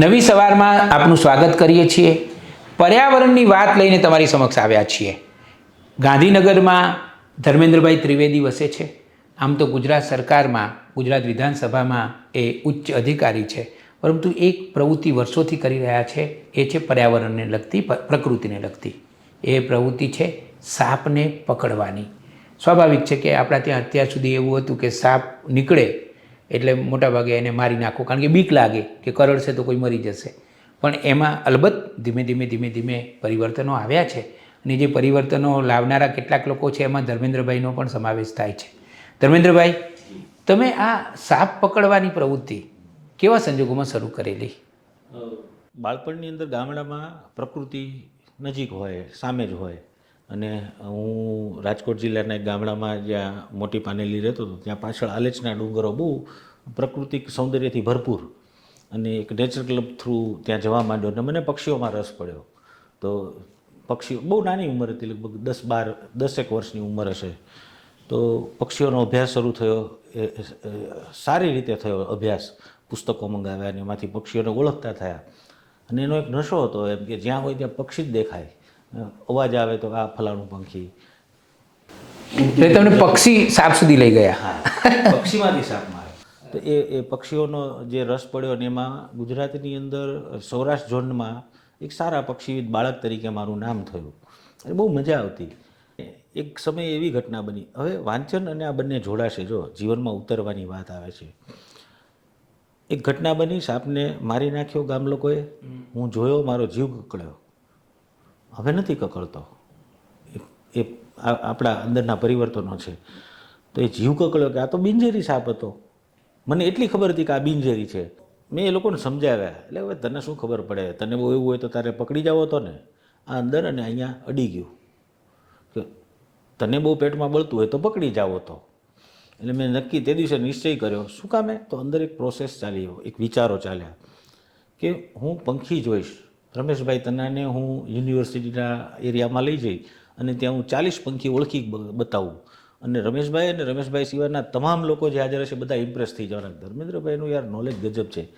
નવી સવારમાં આપનું સ્વાગત કરીએ છીએ. પર્યાવરણની વાત લઈને તમારી સમક્ષ આવ્યા છીએ. ગાંધીનગરમાં ધર્મેન્દ્રભાઈ ત્રિવેદી વસે છે. આમ તો ગુજરાત સરકારમાં, ગુજરાત વિધાનસભામાં એ ઉચ્ચ અધિકારી છે. પરંતુ એક પ્રવૃત્તિ વર્ષોથી કરી રહ્યા છે, એ છે પર્યાવરણને લગતી પ્રકૃતિને લગતી. એ પ્રવૃત્તિ છે સાપને પકડવાની. સ્વાભાવિક છે કે આપણા ત્યાં અત્યાર સુધી એવું હતું કે સાપ નીકળે એટલે મોટાભાગે એને મારી નાખો. કારણ કે બીક લાગે કે કરડશે તો કોઈ મરી જશે. પણ એમાં અલબત્ત ધીમે ધીમે ધીમે ધીમે પરિવર્તનો આવ્યા છે. અને જે પરિવર્તનો લાવનારા કેટલાક લોકો છે, એમાં ધર્મેન્દ્રભાઈનો પણ સમાવેશ થાય છે. ધર્મેન્દ્રભાઈ, તમે આ સાપ પકડવાની પ્રવૃત્તિ કેવા સંજોગોમાં શરૂ કરેલી? બાળપણની અંદર ગામડામાં પ્રકૃતિ નજીક હોય, સામે જ હોય. અને હું રાજકોટ જિલ્લાના એક ગામડામાં જ્યાં મોટી પાનેલી રહેતો હતો, ત્યાં પાછળ આલેચના ડુંગરો બહુ પ્રાકૃતિક સૌંદર્યથી ભરપૂર અને એક નેચર ક્લબ થ્રુ ત્યાં જવા માંડ્યો અને મને પક્ષીઓમાં રસ પડ્યો. તો પક્ષીઓ બહુ નાની ઉંમર હતી, લગભગ દસ બાર, દસેક વર્ષની ઉંમર હશે. તો પક્ષીઓનો અભ્યાસ શરૂ થયો એ, સારી રીતે થયો અભ્યાસ પુસ્તકો મંગાવ્યા અને એમાંથી પક્ષીઓને ઓળખતા થયા. અને એનો એક નશો હતો એમ કે જ્યાં હોય ત્યાં પક્ષી જ દેખાય. અવાજ આવે તો આ ફલાણું પંખી. એટલે તમને પક્ષી સાપ સુધી લઈ ગયા. હા પક્ષીમાંથી સાપ મારે. તો એ એ પક્ષીઓનો જે રસ પડ્યો અને એમાં ગુજરાતની અંદર સૌરાષ્ટ્ર ઝોનમાં એક સારા પક્ષીવિદ બાળક તરીકે મારું નામ થયું. અને બહુ મજા આવતી. એક સમયે એવી ઘટના બની. હવે વાંચન અને આ બંને જોડાશે. જો જીવનમાં ઉતરવાની વાત આવે છે. એક ઘટના બની. સાપને મારી નાખ્યો ગામ લોકોએ. હું જોયો મારો જીવ કકળ્યો હવે નથી કકળતો. એ- આપણા અંદરના પરિવર્તનો છે. તો એ જીવ કકળ્યો કે આ તો બિનઝેરી સાપ હતો. મને એટલી ખબર હતી કે આ બિનઝેરી છે. મેં એ લોકોને સમજાવ્યા. એટલે હવે તને શું ખબર પડે? તને બહુ એવું હોય તો તારે પકડી જાવો હતો ને. આ અંદર અને અહીંયા અડી ગયું. કે તને બહુ પેટમાં બળતું હોય તો પકડી જાવો તો. એટલે મેં નક્કી તે દિવસે નિશ્ચય કર્યો. શું કામે? તો અંદર એક પ્રોસેસ ચાલી એક વિચારો ચાલ્યા. કે હું પંખી જોઈશ. રમેશભાઈ તનાને હું યુનિવર્સિટીના એરિયામાં લઈ જઈ અને ત્યાં હું ચાલીસ પંખી ઓળખી બતાવું. અને રમેશભાઈ અને રમેશભાઈ સિવાયના તમામ લોકો જે હાજર હશે બધા ઇમ્પ્રેસ થઈ જવાના. ધર્મેન્દ્રભાઈનું યાર નોલેજ ગજબ છે.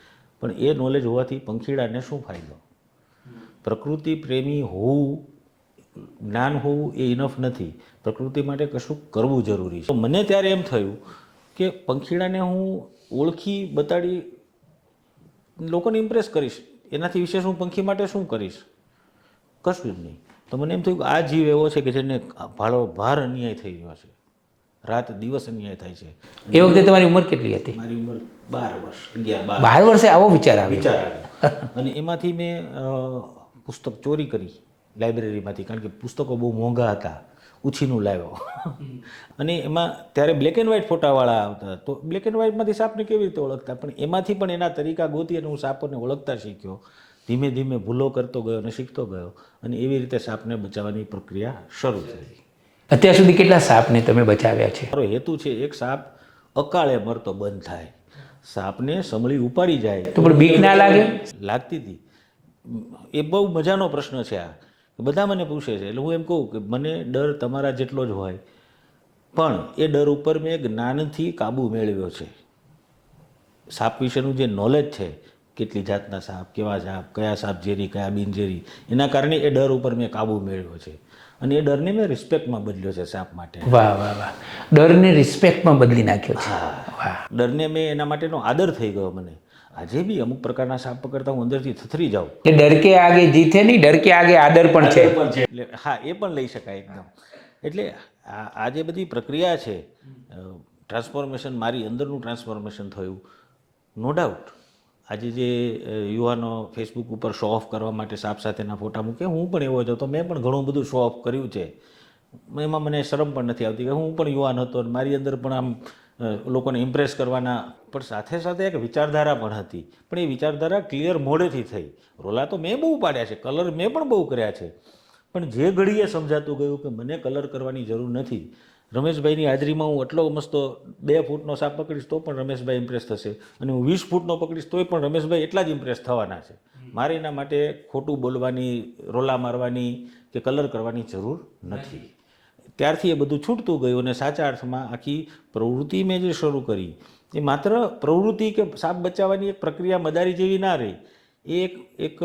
પણ એ નોલેજ હોવાથી પંખીડાને શું ફાયદો? પ્રકૃતિ પ્રેમી હોવું, જ્ઞાન હોવું એ ઇનફ નથી. પ્રકૃતિ માટે કશું કરવું જરૂરી છે. મને ત્યારે એમ થયું કે પંખીડાને હું ઓળખી બતાડી લોકોને ઇમ્પ્રેસ કરીશ. એનાથી વિશેષ હું પંખી માટે શું કરીશ? કશું જ નહીં. તો મને એમ થયું કે આ જીવ એવો છે કે જેને ભાળો ભાર અન્યાય થઈ ગયો છે. રાત દિવસ અન્યાય થાય છે. એ વખતે તમારી ઉંમર કેટલી હતી? મારી ઉંમર બાર વર્ષ અગિયાર બાર. બાર વર્ષે આવો વિચાર આવ્યો. વિચાર આવ્યો. અને એમાંથી મેં પુસ્તક ચોરી કરી લાઇબ્રેરીમાંથી કારણ કે પુસ્તકો બહુ મોંઘા હતા. ઉછીનું લાવ્યો. અને એમાં ત્યારે બ્લેક એન્ડ વ્હાઇટ ફોટાવાળા આવતા. તો બ્લેક એન્ડ વ્હાઇટમાંથી સાપને કેવી રીતે ઓળખતા? પણ એમાંથી પણ એના તરીકા ગોતી અને હું સાપોને ઓળખતા શીખ્યો. ધીમે ધીમે ભૂલો કરતો ગયો અને શીખતો ગયો. અને એવી રીતે સાપને બચાવવાની પ્રક્રિયા શરૂ થઈ. અત્યાર સુધી કેટલા સાપને તમે બચાવ્યા છે? મારો હેતુ છે એક સાપ અકાળે મરતો બંધ થાય. સાપને સમળી ઉપાડી જાય. તો પણ બીક ના લાગે? લાગતી હતી. એ બહુ મજાનો પ્રશ્ન છે આ. બધા મને પૂછે છે એટલે હું એમ કહું કે મને ડર તમારા જેટલો જ હોય. પણ એ ડર ઉપર મેં જ્ઞાનથી કાબુ મેળવ્યો છે. સાપ વિશેનું જે નોલેજ છે કેટલી જાતના સાપ કેવા સાપ કયા સાપ ઝેરી કયા બિનઝેરી એના કારણે એ ડર ઉપર મેં કાબુ મેળવ્યો છે. અને એ ડરને મેં રિસ્પેક્ટમાં બદલ્યો છે સાપ માટે. વાહ વાહ વાહ. ડરને રિસ્પેક્ટમાં બદલી નાખ્યો છે. વાહ. ડરને મેં એના માટેનો આદર થઈ ગયો મને. આજે બી અમુક પ્રકારના સાપ પકડતા હું અંદરથી થથરી જાઉં. કે ડર કે આગે જીતે નહીં ડર કે આગે આદર પણ છે. એટલે હા એ પણ લઈ શકાય એકદમ. એટલે આ આ જે બધી પ્રક્રિયા છે ટ્રાન્સફોર્મેશન મારી અંદરનું ટ્રાન્સફોર્મેશન થયું. No doubt. આજે જે યુવાનો ફેસબુક ઉપર શો ઓફ કરવા માટે સાપ સાથેના ફોટા મૂકે હું પણ એવો જ હતો. મેં પણ ઘણું બધું શો ઓફ કર્યું છે. એમાં મને શરમ પણ નથી આવતી કે હું પણ યુવાન હતો અને મારી અંદર પણ આમ લોકોને ઇમ્પ્રેસ કરવાના. પણ સાથે સાથે એક વિચારધારા પણ હતી. પણ એ વિચારધારા ક્લિયર મોડેથી થઈ. રોલા તો મેં બહુ પાડ્યા છે. કલર મેં પણ બહુ કર્યા છે. પણ જે ઘડીએ સમજાતું ગયું કે મને કલર કરવાની જરૂર નથી, રમેશભાઈની હાજરીમાં હું એટલો મસ્તો બે ફૂટનો સાપ પકડીશ તો પણ રમેશભાઈ ઇમ્પ્રેસ થશે. અને હું વીસ ફૂટનો પકડીશ તોય પણ રમેશભાઈ એટલા જ ઇમ્પ્રેસ થવાના છે. મારે એના માટે ખોટું બોલવાની, રોલા મારવાની કે કલર કરવાની જરૂર નથી. ત્યારથી એ બધું છૂટતું ગયું અને સાચા અર્થમાં આખી પ્રવૃત્તિ મેં જે શરૂ કરી એ માત્ર પ્રવૃત્તિ કે સાપ બચાવવાની એક પ્રક્રિયા મદારી જેવી ના રહી એ એક એક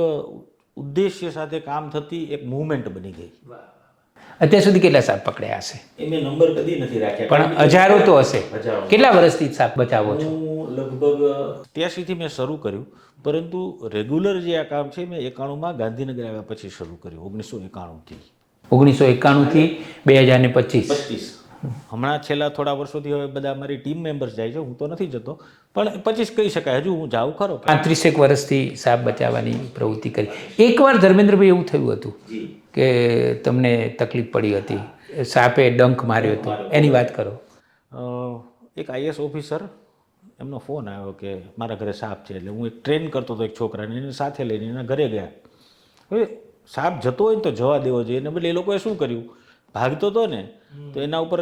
ઉદ્દેશ્ય સાથે કામ થતી એક મૂવમેન્ટ બની ગઈ. અત્યાર સુધી કેટલા સાપ પકડ્યા હશે? એ મેં નંબર કદી નથી રાખ્યા. પણ હજારો તો હશે. કેટલા વર્ષથી સાપ બચાવો છો? હું લગભગ ત્યાંસીથી મેં શરૂ કર્યું પરંતુ રેગ્યુલર જે આ કામ છે મેં એકાણુંમાં ગાંધીનગર આવ્યા પછી શરૂ કર્યું ઓગણીસો એકાણુંથી. ઓગણીસો એકાણુંથી બે હજાર ને પચીસ. હમણાં છેલ્લા થોડા વર્ષોથી હવે બધા મારી ટીમ મેમ્બર્સ જાય છે હું તો નથી જતો પણ પચીસ કહી શકાય હજુ હું જાઉં ખરો પાંત્રીસેક વર્ષથી સાપ બચાવવાની પ્રવૃત્તિ કરી. એકવાર ધર્મેન્દ્રભાઈ એવું થયું હતું કે તમને તકલીફ પડી હતી સાપે ડંખ માર્યો હતો એની વાત કરો. એક આઈએસ ઓફિસર એમનો ફોન આવ્યો કે મારા ઘરે સાપ છે એટલે હું એક ટ્રેન કરતો હતો એક છોકરાને એને સાથે લઈને એના ઘરે ગયા. હવે સાપ જતો હોય ને તો જવા દેવો જોઈએ. એને બદલે એ લોકોએ શું કર્યું? ભાગતો હતો ને તો એના ઉપર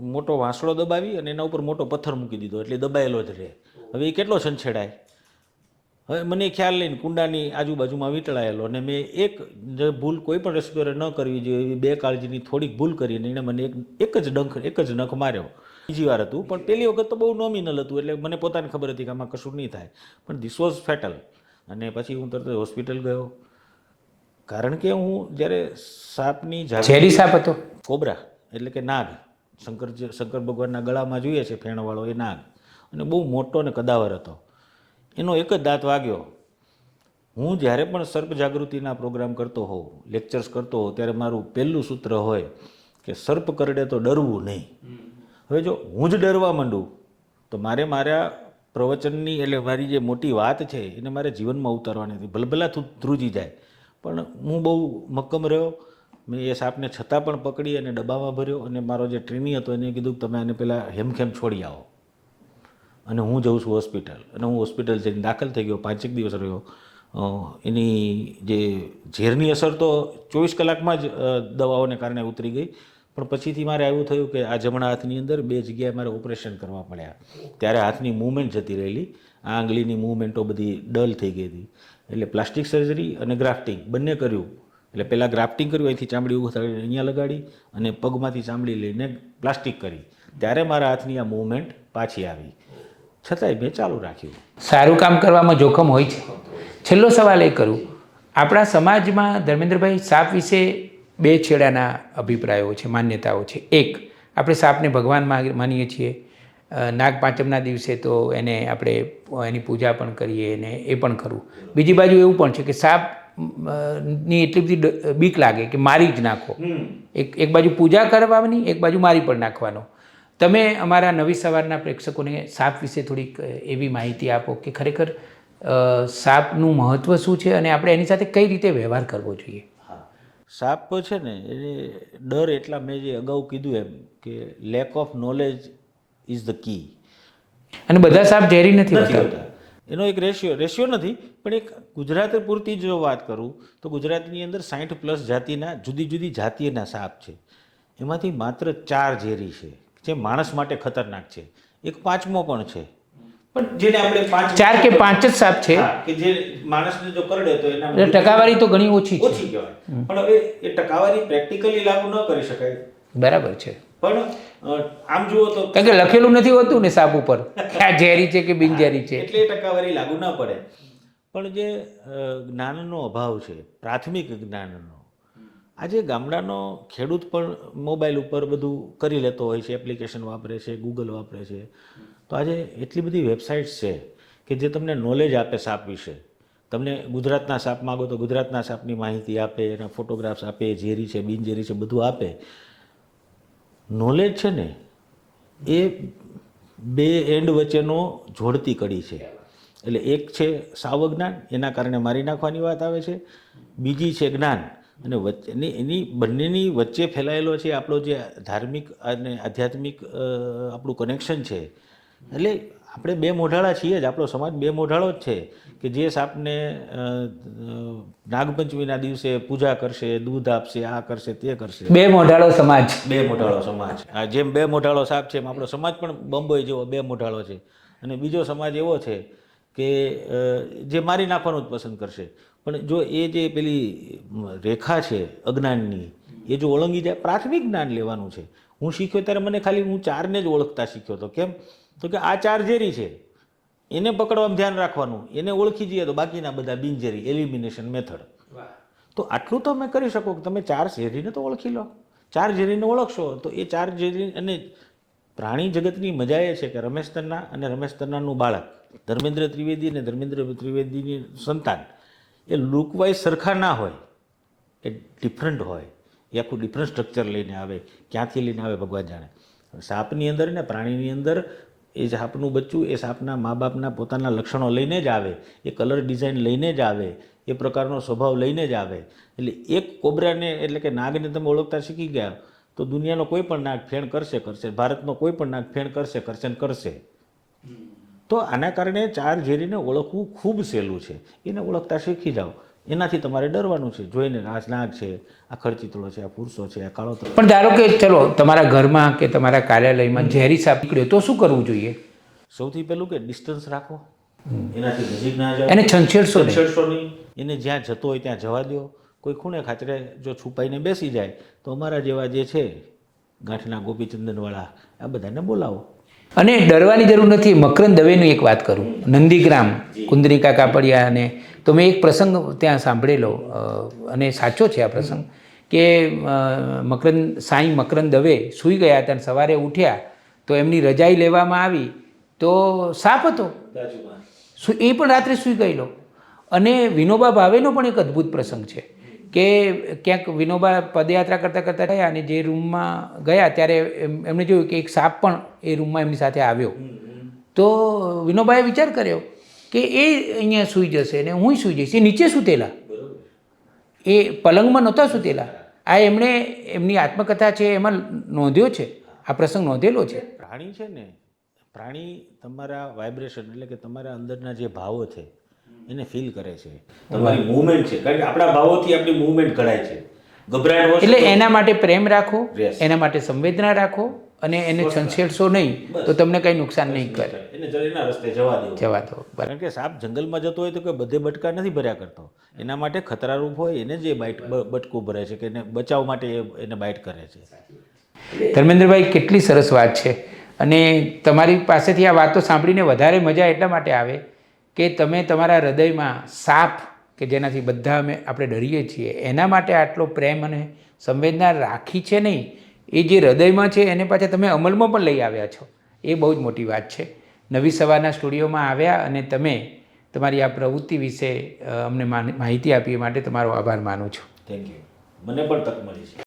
મોટો વાંસળો દબાવી અને એના ઉપર મોટો પથ્થર મૂકી દીધો. એટલે દબાયેલો જ રહે. હવે એ કેટલો છંછેડાય? હવે મને ખ્યાલ લઈને કુંડાની આજુબાજુમાં વીંટળાયેલો અને મેં એક જે ભૂલ કોઈ પણ રેસ્ક્યુઅરે ન કરવી જોઈએ એવી બે કાળજીની થોડીક ભૂલ કરીને એણે મને એક એક જ ડંખ એક જ નખ માર્યો. બીજી વાર હતું પણ પહેલી વખત તો બહુ નોમિનલ હતું એટલે મને પોતાને ખબર હતી કે આમાં કશું નહીં થાય. પણ ધીસ વોઝ ફેટલ અને પછી હું તરત હોસ્પિટલ ગયો. કારણ કે હું જ્યારે સાપની ઝેરી સાપ હતો. કોબરા એટલે કે નાગ. શંકર શંકર ભગવાનના ગળામાં જોઈએ છે ફેણવાળો એ નાગ. અને બહુ મોટો અને કદાવર હતો. એનો એક જ દાંત વાગ્યો. હું જ્યારે પણ સર્પ જાગૃતિના પ્રોગ્રામ કરતો હોઉં લેક્ચર્સ કરતો હોઉં ત્યારે મારું પહેલું સૂત્ર હોય કે સર્પ કરડે તો ડરવું નહીં. હવે જો હું જ ડરવા માંડું તો મારે મારા પ્રવચનની એટલે મારી જે મોટી વાત છે એને મારે જીવનમાં ઉતારવાની હતી. ભલભલા ધ્રુજી જાય. પણ હું બહુ મક્કમ રહ્યો. મેં એ સાપને છતાં પણ પકડી અને ડબ્બામાં ભર્યો અને મારો જે ટ્રેની હતો એને કીધું કે તમે આને પહેલાં હેમખેમ છોડી આવો. અને હું જઉં છું હોસ્પિટલ. અને હું હોસ્પિટલ જઈને દાખલ થઈ ગયો, પાંચેક દિવસ રહ્યો. એની જે ઝેરની અસર તો ચોવીસ કલાકમાં જ દવાઓને કારણે ઉતરી ગઈ. પણ પછીથી મારે એવું થયું કે આ જમણા હાથની અંદર બે જગ્યાએ મારે ઓપરેશન કરવા પડ્યા. ત્યારે હાથની મૂવમેન્ટ જતી રહેલી. આ આંગળીની મૂવમેન્ટો બધી ડલ થઈ ગઈ હતી. એટલે પ્લાસ્ટિક સર્જરી અને ગ્રાફ્ટિંગ, બંને કર્યું. એટલે પહેલાં ગ્રાફ્ટિંગ કર્યું, અહીંથી ચામડી ઉઘાડી અહીંયા લગાડી અને પગમાંથી ચામડી લઈને પ્લાસ્ટિક કરી. ત્યારે મારા હાથની આ મૂવમેન્ટ પાછી આવી. છતાંય મેં ચાલુ રાખ્યું. સારું કામ કરવામાં જોખમ હોય છે. છેલ્લો સવાલ એ કરું, આપણા સમાજમાં ધર્મેન્દ્રભાઈ સાપ વિશે બે છેડાના અભિપ્રાયો છે, માન્યતાઓ છે. એક, આપણે સાપને ભગવાન માનીએ છીએ. અ, નાગ પાંચમના દિવસે તો એને આપણે એની પૂજા પણ કરીએ અને એ પણ કરવું બીજી બાજુ એવું પણ છે કે સાપની એટલી બધી બીક લાગે કે મારી જ નાખો. એક એક બાજુ પૂજા કરવાની એક બાજુ મારી પણ નાખવાનો. તમે અમારા નવી સવારના પ્રેક્ષકોને સાપ વિશે થોડીક એવી માહિતી આપો કે ખરેખર સાપનું મહત્ત્વ શું છે અને આપણે એની સાથે કઈ રીતે વ્યવહાર કરવો જોઈએ? સાપ છે ને એને ડર એટલા મેં જે અગાઉ કીધું એમ કે lack of knowledge is the key અને બધા સાપ ઝેરી નથી હોતા. એનો એક રેશિયો રેશિયો નથી પણ એક ગુજરાત પૂરતી જો વાત કરું તો ગુજરાતની અંદર સાઠ પ્લસ જાતિના જુદી જુદી જાતિના સાપ છે. એમાંથી માત્ર ચાર ઝેરી છે જે માણસ માટે ખતરનાક છે. એક પાંચમો પણ છે. પણ જેને આપણે પાંચ ચાર કે પાંચ જ સાપ છે. કે જે માણસને જો કરડે તો એના ટકાવારી તો ઘણી ઓછી ઓછી કહેવાય. પણ હવે એ ટકાવારી પ્રેક્ટિકલી લાગુ ન કરી શકાય. બરાબર છે. પણ આમ જુઓ તો કારણ કે લખેલું નથી હોતું ને સાપ ઉપર. આ ઝેરી છે કે બિનઝેરી છે. એટલે ટકાવારી લાગુ ન પડે. પણ જે જ્ઞાનનો અભાવ છે પ્રાથમિક જ્ઞાનનો આજે ગામડાનો ખેડૂત પણ મોબાઈલ ઉપર બધું કરી લેતો હોય છે એપ્લિકેશન વાપરે છે ગૂગલ વાપરે છે. તો આજે એટલી બધી વેબસાઇટ્સ છે કે જે તમને નોલેજ આપે સાપ વિશે. તમને ગુજરાતના સાપ માગો તો ગુજરાતના સાપની માહિતી આપે એના ફોટોગ્રાફ્સ આપે ઝેરી છે બિનઝેરી છે બધું આપે. નોલેજ છે ને, એ બે એન્ડ વચ્ચેનો જોડતી કડી છે. એટલે એક છે સાવ જ્ઞાન, એના કારણે મારી નાખવાની વાત આવે છે. બીજી છે જ્ઞાન. અને વચ્ચેની એની બંનેની વચ્ચે ફેલાયેલો છે આપણો જે ધાર્મિક અને આધ્યાત્મિક આપણું કનેક્શન છે. એટલે આપણે બે મોઢાળા છીએ જ આપણો સમાજ બે મોઢાળો જ છે કે જે સાપને નાગપંચમીના દિવસે પૂજા કરશે દૂધ આપશે આ કરશે તે કરશે. બે મોઢાળો સમાજ. બે મોઢાળો સમાજ. આ જેમ બે મોઢાળો સાપ છે એમ આપણો સમાજ પણ બંબોઈ જેવો બે મોઢાળો છે. અને બીજો સમાજ એવો છે કે જે મારી નાખવાનું જ પસંદ કરશે. પણ જો એ જે પેલી રેખા છે અજ્ઞાનની એ જો ઓળંગી જાય પ્રાથમિક જ્ઞાન લેવાનું છે. હું શીખ્યો ત્યારે મને ખાલી હું ચારને જ ઓળખતા શીખ્યો હતો. કેમ? તો કે આ ચાર ઝેરી છે. એને પકડવામાં ધ્યાન રાખવાનું. એને ઓળખી જઈએ તો બાકીના બધા બિનઝેરી એલિમિનેશન મેથડ તો આટલું તો તમે કરી શકો કે તમે ચાર ઝેરીને તો ઓળખી લો. ચાર ઝેરીને ઓળખશો તો એ ચાર ઝેરી અને પ્રાણી જગતની મજા એ છે કે રમેશ તન્ના અને રમેશ તન્નાનું બાળક ધર્મેન્દ્ર ત્રિવેદી અને ધર્મેન્દ્ર ત્રિવેદીની સંતાન એ લુકવાઇઝ સરખા ના હોય એ ડિફરન્ટ હોય એ આખું ડિફરન્ટ સ્ટ્રક્ચર લઈને આવે ક્યાંથી લઈને આવે ભગવાન જાણે. સાપની અંદર ને પ્રાણીની અંદર એ સાપનું બચ્ચું, એ સાપના મા બાપના પોતાના લક્ષણો લઈને જ આવે, એ કલર ડિઝાઇન લઈને જ આવે, એ પ્રકારનો સ્વભાવ લઈને જ આવે. એટલે એક કોબરાને એટલે કે નાગને તમે ઓળખતા શીખી ગયા, તો દુનિયાનો કોઈ પણ નાગ ફેણ કરશે કરશે. ભારતનો કોઈ પણ નાગ ફેણ કરશે કરશે કરશે. તો આના કારણે ચાર ઝેરીને ઓળખવું ખૂબ સહેલું છે. એને ઓળખતા શીખી જાઓ. એનાથી તમારે ડરવાનું છે જોઈને આ નાગ છે આ ખરચીતળો છે આ પુરુષો છે આ કાળો પણ ધારો કે ચલો તમારા ઘરમાં કે તમારા કાર્યાલયમાં ઝેરી સાપ નીકળ્યો તો શું કરવું જોઈએ? સૌથી પહેલું કે ડિસ્ટન્સ રાખો. એનાથી નજીક ના જાઓ. એને છંછેડશો નહીં. નહીં. એને જ્યાં જતો હોય ત્યાં જવા દો. કોઈ ખૂણે ખાતરે જો છુપાઈને બેસી જાય તો અમારા જેવા જે છે ગાંઠના ગોપીચંદનવાળા આ બધાને બોલાવો. અને ડરવાની જરૂર નથી. મકરંદ દવેની એક વાત કરું. નંદીગ્રામ કુંદરિકા કાપડિયા અને તો મેં એક પ્રસંગ ત્યાં સાંભળેલો અને સાચો છે આ પ્રસંગ કે મકરંદ સાંઈ મકરંદ દવે સૂઈ ગયા હતા અને સવારે ઉઠ્યા તો એમની રજાઈ લેવામાં આવી તો સાપ હતો. એ પણ રાત્રે સૂઈ ગયેલો. અને વિનોબા ભાવેનો પણ એક અદ્ભુત પ્રસંગ છે. કે ક્યાંક વિનોબા પદયાત્રા કરતાં કરતાં થયા અને જે રૂમમાં ગયા ત્યારે એમ- એમણે જોયું કે એક સાપ પણ એ રૂમમાં એમની સાથે આવ્યો. તો વિનોબાએ વિચાર કર્યો કે એ અહીંયા સૂઈ જશે ને હું સૂઈ જઈશ. એ નીચે સૂતેલા. એ પલંગમાં નહોતા સૂતેલા. આ એમણે એમની આત્મકથા છે એમાં નોંધ્યો છે. આ પ્રસંગ નોંધેલો છે. પ્રાણી છે ને પ્રાણી તમારા વાઇબ્રેશન એટલે કે તમારા અંદરના જે ભાવો છે એને ફીલ કરે છે. તમારી મૂવમેન્ટ છે. કારણ કે આપણા ભાવોથી આપણી મૂવમેન્ટ ઘડાય છે. ગભરાટ એટલે એના માટે પ્રેમ રાખો એના માટે સંવેદના રાખો અને એને છંછેડશો નહીં તો તમને કંઈ નુકસાન નહીં કરે. એને એના રસ્તે જવા દો જવા દો. કારણ કે સાપ જંગલમાં જતો હોય તો કોઈ બધે બટકા નથી ભર્યા કરતો. એના માટે ખતરારૂપ હોય એને જે બાઇટ બટકું ભરે છે કે એને બચાવ માટે એ- એને બાઇટ કરે છે. ધર્મેન્દ્રભાઈ કેટલી સરસ વાત છે. અને તમારી પાસેથી આ વાતો સાંભળીને વધારે મજા એટલા માટે આવે કે તમે તમારા હૃદયમાં સાપ કે જેનાથી બધા અમે આપણે ડરીએ છીએ, એના માટે આટલો પ્રેમ અને સંવેદના રાખી છે નહીં? એ જે હૃદયમાં છે, એને પાછા તમે અમલમાં પણ લઈ આવ્યા છો. એ બહુ જ મોટી વાત છે. નવી સવારના સ્ટુડિયોમાં આવ્યા અને તમે તમારી આ પ્રવૃત્તિ વિશે અમને માન- માહિતી આપી માટે તમારો આભાર માનું છું. થેન્ક યુ મને પણ તક મળી છે.